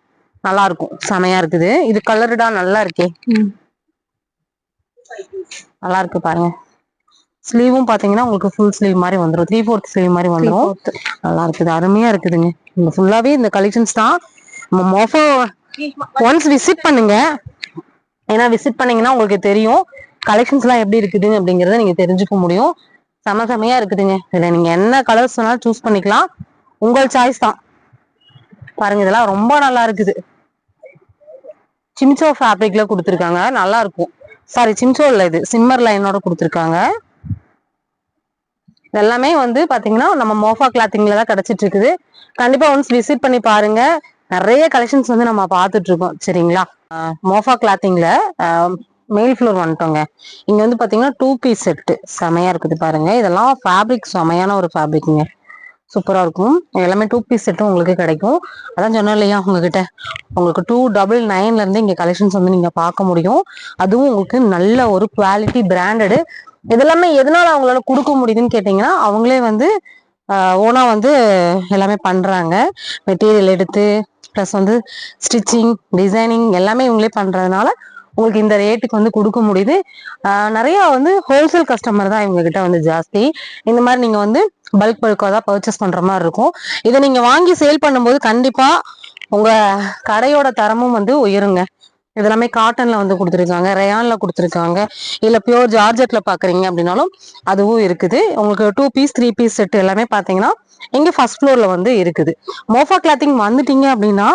நல்லா இருக்கும் செமையா இருக்குது. இது கலர்டா நல்லா இருக்கே. நல்லா இருக்கு பாருங்க. ஸ்லீவும் பாத்தீங்கன்னா உங்களுக்கு ஃபுல் ஸ்லீவ் மாதிரி வந்துரும். த்ரீ ஃபோர்த் ஸ்லீவ் மாதிரி வந்துரும். நல்லா இருக்குது. அருமையா இருக்குதுங்க. இந்த ஃபுல்லாவே இந்த கலெக்ஷன்ஸ் தான். மோஃபோ ஒன்ஸ் விசிட் பண்ணுங்க. ஏன்னா விசிட் பண்ணீங்கன்னா உங்களுக்கு தெரியும். கலெக்ஷன்ஸ் எல்லாம் எப்படி இருக்குது அப்படிங்கறத நீங்க தெரிஞ்சுக்க முடியும். செம செமையா இருக்குதுங்க. இதுல நீங்க என்ன கலர்ஸ் வேணாலும் சூஸ் பண்ணிக்கலாம். உங்கள் சாய்ஸ் தான். பாருங்க இதெல்லாம் ரொம்ப நல்லா இருக்குது. சிம்சோ ஃபேப்ரிக்ல கொடுத்துருக்காங்க. நல்லா இருக்கும். சாரி சிம்சோ இல்லை இது. சிம்மர் லைனோட கொடுத்துருக்காங்க. எல்லாமே வந்து பாத்தீங்கன்னா நம்ம மோஃபா கிளாத்திங்ல தான் கிடைச்சிட்டு இருக்குது. கண்டிப்பா ஒன்ஸ் விசிட் பண்ணி பாருங்க. நிறைய கலெக்ஷன்ஸ் வந்து நம்ம பார்த்துட்டு இருக்கோம். சரிங்களா? மோஃபா கிளாத்திங்ல மெயில் ஃப்ளோர் வந்துட்டோங்க. இங்க வந்து பாத்தீங்கன்னா டூ பீஸ் செட்டு செமையா இருக்குது பாருங்க. இதெல்லாம் ஃபேப்ரிக் செமையான ஒரு ஃபேப்ரிக்குங்க சூப்பராக இருக்கும். எல்லாமே டூ பீஸ் செட்டும் உங்களுக்கு கிடைக்கும். அதான் சொன்னேன் இல்லையா உங்ககிட்ட? உங்களுக்கு டூ டபுள் நைன்லேருந்து இங்கே கலெக்ஷன்ஸ் வந்து நீங்கள் பார்க்க முடியும். அதுவும் உங்களுக்கு நல்ல ஒரு குவாலிட்டி பிராண்டடு இதெல்லாமே எதனால அவங்களால கொடுக்க முடியுதுன்னு கேட்டிங்கன்னா அவங்களே வந்து ஓனாக வந்து எல்லாமே பண்ணுறாங்க மெட்டீரியல் எடுத்து ப்ளஸ் வந்து ஸ்டிச்சிங் டிசைனிங் எல்லாமே இவங்களே பண்ணுறதுனால உங்களுக்கு இந்த ரேட்டுக்கு வந்து கொடுக்க முடியுது. நிறையா வந்து ஹோல்சேல் கஸ்டமர் தான் இவங்க கிட்ட வந்து ஜாஸ்தி. இந்த மாதிரி நீங்கள் வந்து பல்க் பல்காக தான் பர்ச்சேஸ் பண்ணுற மாதிரி இருக்கும். இதை நீங்கள் வாங்கி சேல் பண்ணும்போது கண்டிப்பாக உங்கள் கடையோட தரமும் வந்து உயருங்க. இதெல்லாமே காட்டன்ல வந்து கொடுத்துருக்காங்க ரயான்ல கொடுத்துருக்காங்க. இல்ல பியோர் ஜார்ஜெட்ல பாக்குறீங்க அப்படின்னாலும் அதுவும் இருக்குது. உங்களுக்கு two piece three piece set எல்லாமே பாத்தீங்கன்னா இங்க ஃபர்ஸ்ட் ஃப்ளோர்ல வந்து இருக்குது. மோஃபா கிளாத்திங் வந்துட்டீங்க அப்படின்னா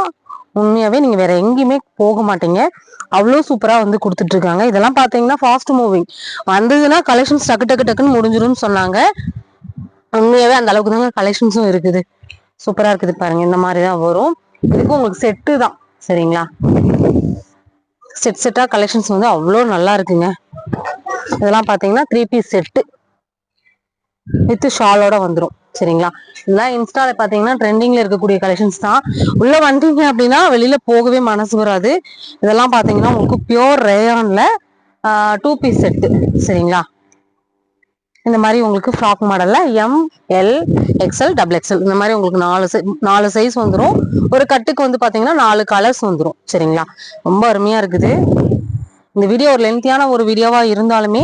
உண்மையாவே நீங்க வேற எங்கேயுமே போக மாட்டீங்க. அவ்வளோ சூப்பரா வந்து கொடுத்துட்டு இருக்காங்க. இதெல்லாம் பாத்தீங்கன்னா ஃபாஸ்ட் மூவிங் வந்ததுன்னா கலெக்ஷன்ஸ் டக்கு டக்கு டக்குன்னு முடிஞ்சிரும்னு சொன்னாங்க. உண்மையாவே அந்த அளவுக்கு தாங்க கலெக்ஷன்ஸும் இருக்குது. சூப்பரா இருக்குது பாருங்க இந்த மாதிரி தான் வரும். இதுக்கு உங்களுக்கு செட்டு தான் சரிங்களா? செட் செட்டா கலெக்ஷன்ஸ் வந்து அவ்வளோ நல்லா இருக்குங்க. இதெல்லாம் பாத்தீங்கன்னா த்ரீ பீஸ் செட்டு வித் ஷாலோட வந்துடும் சரிங்களா? இதெல்லாம் இன்ஸ்டால பாத்தீங்கன்னா ட்ரெண்டிங்ல இருக்கக்கூடிய கலெக்ஷன்ஸ் தான். உள்ள வந்தீங்க அப்படின்னா வெளியில போகவே மனசு வராது. இதெல்லாம் பாத்தீங்கன்னா உங்களுக்கு பியோர் ரேயான்ல டூ பீஸ் செட்டு சரிங்களா? இந்த மாதிரி உங்களுக்கு ஃப்ராக் மாடலில் M L XL double XL இந்த மாதிரி உங்களுக்கு நாலு சை நாலு சைஸ் வந்துடும் ஒரு கட்டுக்கு வந்து பார்த்தீங்கன்னா நாலு கலர்ஸ் வந்துடும் சரிங்களா? ரொம்ப அருமையாக இருக்குது. இந்த வீடியோ ஒரு லென்த்தியான ஒரு வீடியோவாக இருந்தாலுமே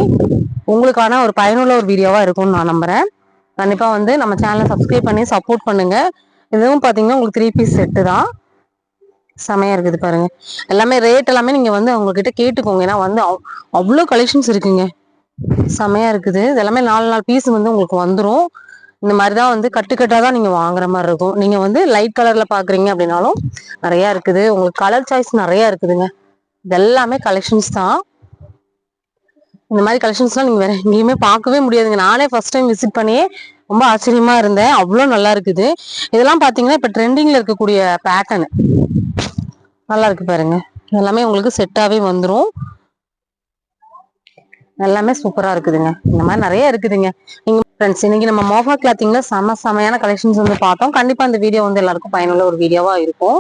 உங்களுக்கான ஒரு பயனுள்ள ஒரு வீடியோவாக இருக்கும்னு நான் நம்புகிறேன் கண்டிப்பாக வந்து நம்ம சேனலை சப்ஸ்கிரைப் பண்ணி சப்போர்ட் பண்ணுங்கள் இதுவும் பார்த்தீங்கன்னா உங்களுக்கு த்ரீ பீஸ் செட்டு தான். செமையா இருக்குது பாருங்க. எல்லாமே ரேட் எல்லாமே நீங்க வந்து அவங்க கிட்ட கேட்டுக்கோங்க. ஏன்னா வந்து அவ்- அவ்வளோ கலெக்ஷன்ஸ் இருக்குங்க. செமையா இருக்குது. இதெல்லாமே நாலு நாலு பீஸ் வந்து உங்களுக்கு வந்துடும் இந்த மாதிரி தான் வந்து கட்டுக்கட்டாக தான் நீங்கள் வாங்குற மாதிரி இருக்கும். நீங்கள் வந்து லைட் கலரில் பார்க்குறீங்க அப்படின்னாலும் நிறையா இருக்குது. உங்களுக்கு கலர் சாய்ஸ் நிறையா இருக்குதுங்க. இதெல்லாமே கலெக்ஷன்ஸ் தான். இந்த மாதிரி கலெக்ஷன்ஸ்லாம் நீங்கள் வேற எங்கேயுமே பார்க்கவே முடியாதுங்க. நானே ஃபர்ஸ்ட் டைம் விசிட் பண்ணியே ரொம்ப ஆச்சரியமாக இருந்தேன். அவ்வளோ நல்லா இருக்குது. இதெல்லாம் பார்த்தீங்கன்னா இப்போ ட்ரெண்டிங்ல இருக்கக்கூடிய பேட்டர்னு நல்லா இருக்கு பாருங்க. எல்லாமே உங்களுக்கு செட்டாகவே வந்துடும் எல்லாமே சூப்பரா இருக்குதுங்க. இந்த மாதிரி நிறைய இருக்குதுங்க. நீங்க ஃப்ரெண்ட்ஸ் இன்னைக்கு நம்ம மோஃபா கிளாத்திங்ல செம செமையான கலெக்ஷன்ஸ் வந்து பார்த்தோம். கண்டிப்பா இந்த வீடியோ வந்து எல்லாருக்கும் பயனுள்ள ஒரு வீடியோவா இருக்கும்.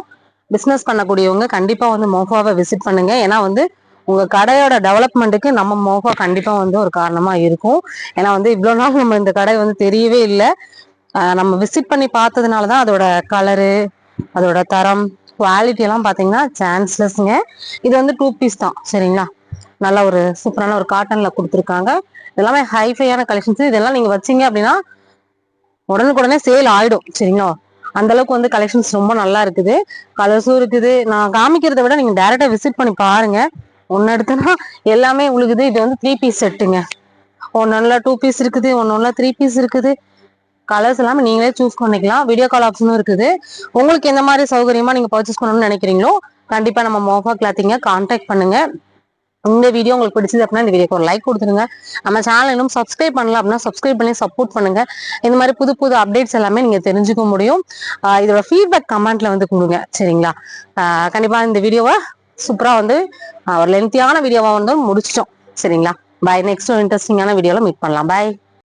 பிசினஸ் பண்ணக்கூடியவங்க கண்டிப்பா வந்து மோஃபாவை விசிட் பண்ணுங்க. ஏன்னா வந்து உங்க கடையோட டெவலப்மெண்ட்டுக்கு நம்ம மோஃபா கண்டிப்பா வந்து ஒரு காரணமா இருக்கும். ஏன்னா வந்து இவ்வளவு நாள் நம்ம இந்த கடை வந்து தெரியவே இல்லை. நம்ம விசிட் பண்ணி பார்த்ததுனால தான் அதோட கலரு அதோட தரம் குவாலிட்டி எல்லாம் பாத்தீங்கன்னா சான்ஸ்லெஸ்ங்க இது வந்து டூ பீஸ் தான். சரிங்களா? நல்ல ஒரு சூப்பரான ஒரு காட்டன்ல கொடுத்துருக்காங்க. எல்லாமே ஹைஃபையான கலெக்ஷன்ஸ் இதெல்லாம் நீங்க வச்சீங்க அப்படின்னா உடனுக்குடனே சேல் ஆயிடும். சரிங்களா? அந்த அளவுக்கு வந்து கலெக்ஷன்ஸ் ரொம்ப நல்லா இருக்குது. கலர்ஸும் இருக்குது. நான் காமிக்கிறத விட நீங்க டேரக்டா விசிட் பண்ணி பாருங்க. ஒன்னு எடுத்தனா எல்லாமே உழுகுது. இது வந்து த்ரீ பீஸ் செட்டுங்க ஒன்னொன்னுல டூ பீஸ் இருக்குது. ஒன்னொன்னுல த்ரீ பீஸ் இருக்குது. கலர்ஸ் எல்லாமே நீங்களே சூஸ் பண்ணிக்கலாம். வீடியோ கால் ஆப்ஷனும் இருக்குது. உங்களுக்கு எந்த மாதிரி சௌகரியமா நீங்க பர்ச்சேஸ் பண்ணணும்னு நினைக்கிறீங்களோ கண்டிப்பா நம்ம மோஃபா கிளாத்திங்க கான்டாக்ட் பண்ணுங்க. இந்த வீடியோ உங்களுக்கு பிடிச்சது அப்படின்னா இந்த வீடியோக்கு ஒரு லைக் கொடுத்துருங்க. நம்ம சேனல் இன்னும் சப்ஸ்கிரைப் பண்ணல அப்படின்னா சப்ஸ்கிரைப் பண்ணி சப்போர்ட் பண்ணுங்க. இந்த மாதிரி புது புது அப்டேட்ஸ் எல்லாமே நீங்க தெரிஞ்சுக்க முடியும். இதோட ஃபீட்பேக் கமெண்ட்ல வந்து கொடுங்க. சரிங்களா? ஆஹ் கண்டிப்பா இந்த வீடியோவை சூப்பரா வந்து ஒரு லென்த்தியான வீடியோவா வந்து முடிச்சிட்டோம். சரிங்களா? பாய் நெக்ஸ்ட் இன்ட்ரெஸ்டிங்கான வீடியோல மீட் பண்ணலாம். பாய்